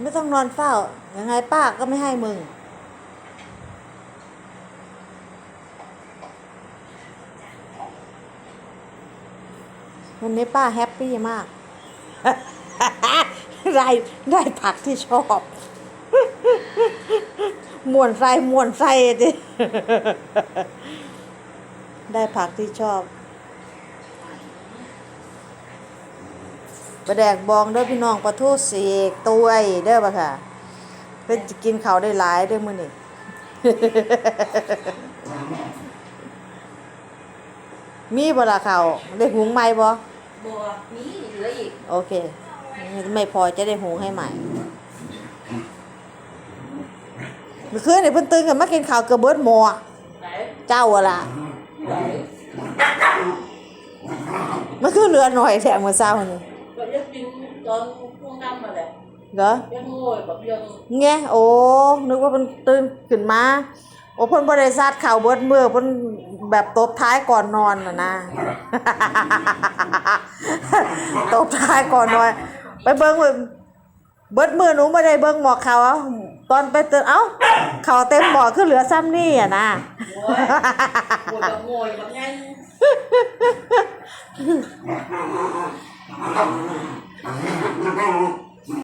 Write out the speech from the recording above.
ไม่ต้องนอนเฝ้า ยังไงป้าก็ไม่ให้มึง วันนี้ป้าแฮปปี้มาก ได้ได้ผักที่ชอบมวนไส้มวนไส้ดิได้ผักที่ชอบ ประแดกบองเด้อพี่น้องปลาทูเสกตัวยเด้อปะค่ะเพิ่นจะกินเขาวได้หลายเด้อมื้อนี้มีบ่ล่ะเขาวได้หุงไหมบ่บัวมีเหลืออีกโอเค ไม่พอจะได้หุงให้ใหม่เมื่อคืนนี่เพิ่นตื่นกันมากินข้าวเกือบเบิดหม้อไหนเจ้าอะล่ะไหนมันคือเหลือหน่อยแถมมื้อเช้านี่ก็ยังกิน ตอนพวกน้ำมาแหละเหรอยังโง่แบบยังแงโอ้นึกว่าเพิ่นตื่นขึ้นมาโอ้เพิ่นบ่ได้ซาดข้าวเบิดมื้อเพิ่นแบบตบท้ายก่อนนอนน่ะนะ ตบท้ายก่อนนอน ไปเบิ่งเบิ่งเบิดมื้อหนูบ่ได้เบิ่งหมอกข้าวเอาตอนไปตื่นเอ้าข้าวเต็มหม้อคือเหลือซ้ำนี่อะนะโง่โง่แบบโง่แบบงั้น